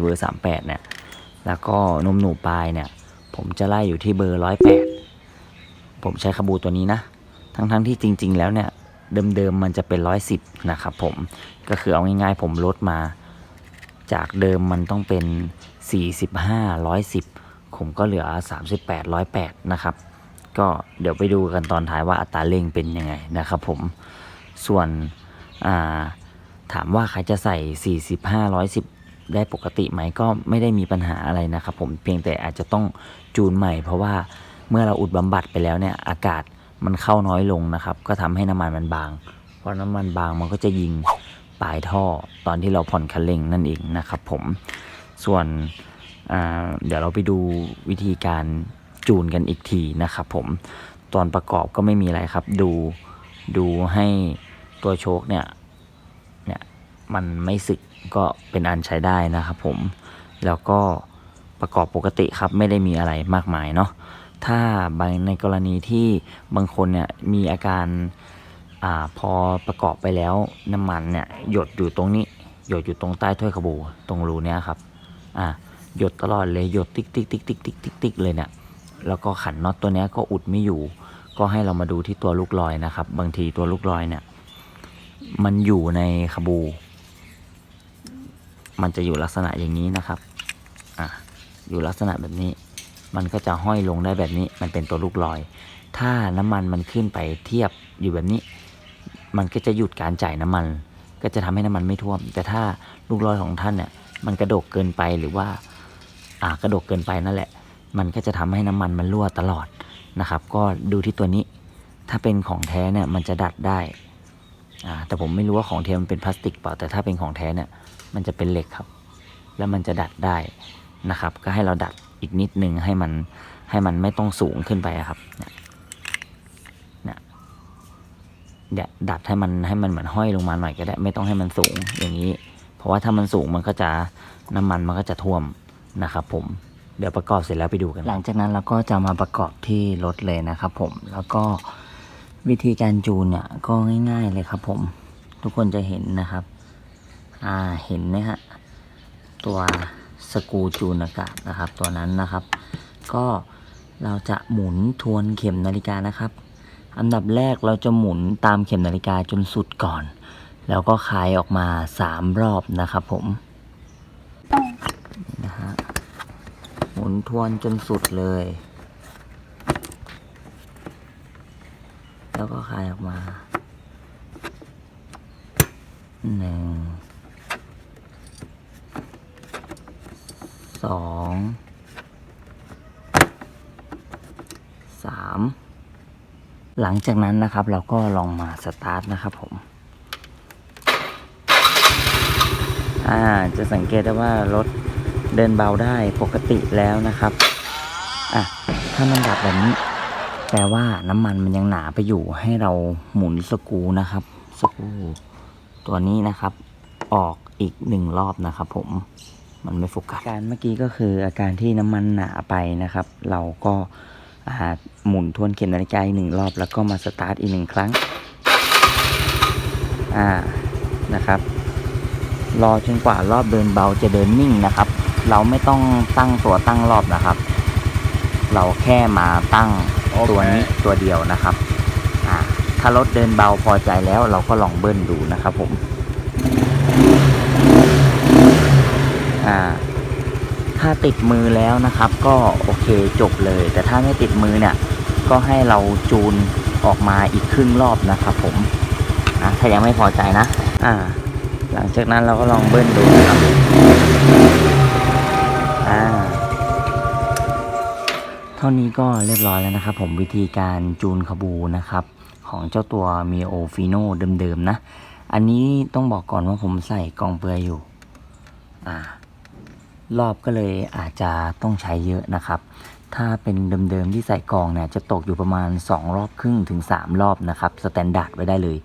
เบอร์ 38 เนี่ย แล้วก็นมหนูปลายเนี่ย ผมจะไล่อยู่ที่เบอร์ 108 ผมใช้คาบูตัวนี้นะ ทั้งๆที่จริง ๆ แล้วเนี่ย เดิมๆมันจะเป็น 110 นะครับผม ก็คือเอาง่ายๆ ผมลดมา จากเดิมมันต้องเป็น 45 110 ผมก็เหลือ 38 108 นะครับ ก็เดี๋ยวไปดูกันตอนท้ายว่าอัตราเร่งเป็นยังไงนะครับผม ส่วนาถามว่าใครจะใส่ 45 110 ได้ปกติไหมก็ไม่ได้มีปัญหาอะไรนะครับผมเพียงแต่อาจจะต้องจูนใหม่ เพราะว่าเมื่อเราอุดบำบัดไปแล้วเนี่ยอากาศมันเข้าน้อยลงนะครับ ก็ทำให้น้ำมันมันบาง เพราะน้ำมันบางมันก็จะยิงปลายท่อตอนที่เราผ่อนคันเร่งนั่นเองนะครับผมส่วนเดี๋ยวเราไปดูวิธีการจูนกันอีกทีนะครับผมตอนประกอบก็ไม่มีอะไรครับ ดูดูให้ตัวโชคเนี่ย มันไม่สึกก็เป็นอันใช้ได้นะครับผมแล้วก็ประกอบปกติครับไม่ได้มีอะไรมากมายเนาะถ้าบางในกรณีที่บางคนเนี่ยมีอาการอ่าพอประกอบไปแล้วน้ำมันเนี่ยหยดอยู่ตรงนี้ หยดอยู่ตรงใต้ถ้วยขบูตรงรูเนี้ยครับอ่าหยดตลอดเลยหยดติ๊กติ๊กติ๊กติ๊กติ๊กติ๊กติ๊กเลยเนี่ยแล้วก็ขันน็อตตัวเนี้ยก็อุดไม่อยู่ ก็ให้เรามาดูที่ตัวลูกลอยนะครับ บางทีตัวลูกลอยเนี่ย มันอยู่ในขบู มันจะอยู่ลักษณะอย่างนี้นะครับอะอยู่ลักษณะแบบนี้ มันก็จะห้อยลงได้แบบนี้ มันเป็นตัวลูกลอย ถ้าน้ำมันมันขึ้นไปเทียบอยู่แบบนี้ มันก็จะหยุดการจ่ายน้ำมัน ก็จะทำให้น้ำมันไม่ท่วม แต่ถ้าลูกลอยของท่านเนี่ย มันกระดกเกินไปหรือว่าอ่ากระดกเกินไปนั่นแหละ มันก็จะทำให้น้ำมันมันรั่วตลอดนะครับ ก็ดูที่ตัวนี้ ถ้าเป็นของแท้เนี่ย มันจะดัดได้ อ่าแต่ผมไม่รู้ว่าของแท้มันเป็นพลาสติกเปล่าแต่ถ้าเป็นของแท้เนี่ยมันจะเป็นเหล็กครับ แล้วมันจะดัดได้นะครับ ก็ให้เราดัดอีกนิดนึงให้มันให้มันไม่ต้องสูงขึ้นไปครับเนี่ยเนี่ยเนี่ยดัดให้มันให้มันเหมือนห้อยลงมาหน่อยก็ได้ ไม่ต้องให้มันสูงอย่างนี้ เพราะว่าถ้ามันสูงมันก็จะน้ำมันมันก็จะท่วมนะครับ ผมเดี๋ยวประกอบเสร็จแล้วไปดูกัน หลังจากนั้นเราก็จะมาประกอบที่รถเลยนะครับ ผมแล้วก็ วิธีการจูนเนี่ยก็ง่าย ๆเลยครับผม ทุกคนจะเห็นนะครับ อ่าเห็นไหมฮะตัวสกูจูนอากาศนะครับ ตัวนั้นนะครับ ก็เราจะหมุนทวนเข็มนาฬิกานะครับ อันดับแรกเราจะหมุนตามเข็มนาฬิกาจนสุดก่อน แล้วก็คลายออกมาสามรอบนะครับผมนะฮะหมุนทวนจนสุดเลย แล้วก็คลายออกมาหนึ่งสองสามหลังจากนั้นนะครับเราก็ลองมาสตาร์ทนะครับผมอ่าจะสังเกตได้ว่ารถเดินเบาได้ปกติแล้วนะครับอะถ้ามันดับแบบนี้ แปลว่าน้ำมันมันยังหนาไปอยู่ให้เราหมุนสกูนะครับ สกู ตัวนี้นะครับ ออกอีกหนึ่งรอบนะครับ ผมมันไม่โฟกัสการเมื่อกี้ก็คืออาการที่น้ำมันหนาไปนะครับ เราก็าหมุนทวนเข็มนาฬิกาอีกหนึ่งรอบ แล้วก็มาสตาร์ทอีกหนึ่งครั้งอ่านะครับ รอจนกว่ารอบเดินเบาจะเดินนิ่งนะครับ เราไม่ต้องตั้งตัวตั้งรอบนะครับ เราแค่มาตั้ง ตัวนี้ตัวเดียวนะครับอ่าถ้ารถเดินเบาพอใจแล้วเราก็ลองเบิ้ลดูนะครับผมอ่าถ้าติดมือแล้วนะครับ ก็โอเคจบเลย แต่ถ้าไม่ติดมือเนี่ย ก็ให้เราจูนออกมาอีกครึ่งรอบนะครับ ผมนะถ้ายังไม่พอใจนะ อ่า หลังจากนั้นเราก็ลองเบิ้ลดูนะครับอ่า เท่านี้ก็เรียบร้อยแล้วนะครับ ผมวิธีการจูนขบูนะครับ ของเจ้าตัว m i o f i n o เดิมๆนะ อันนี้ต้องบอกก่อนว่าผมใส่กองเปลือยอยู่อ่ารอบก็เลยอาจจะต้องใช้เยอะนะครับ ถ้าเป็นเดิมๆที่ใส่กองเนี่ยจะตกอยู่ประมาณ 2 รอบครึ่งถึง 3 รอบนะครับสแตนดาร์ดไว้ได้เลย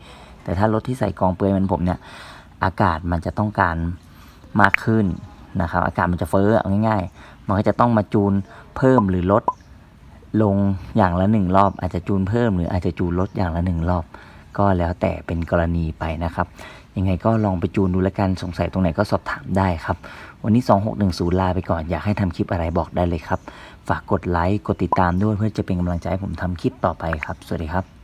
แต่ถ้ารถที่ใส่กองเปลือยมือนผมเนี่ยอากาศมันจะต้องการมากขึ้นนะครับ อากาศมันจะเฟ้อเอาง่ายๆ มันก็จะต้องมาจูนเพิ่มหรือลด ลงอย่างละหนึ่งรอบ อาจจะจูนเพิ่มหรืออาจจะจูนลดอย่างละหนึ่งรอบ ก็แล้วแต่เป็นกรณีไปนะครับยังไงก็ลองไปจูนดูแล้วกันสงสัยตรงไหนก็สอบถามได้ครับ วันนี้ 2610 ลาไปก่อนอยากให้ทำคลิปอะไรบอกได้เลยครับ ฝากกดไลค์กดติดตามด้วยเพื่อจะเป็นกำลังใจให้ผมทำคลิปต่อไปครับ สวัสดีครับ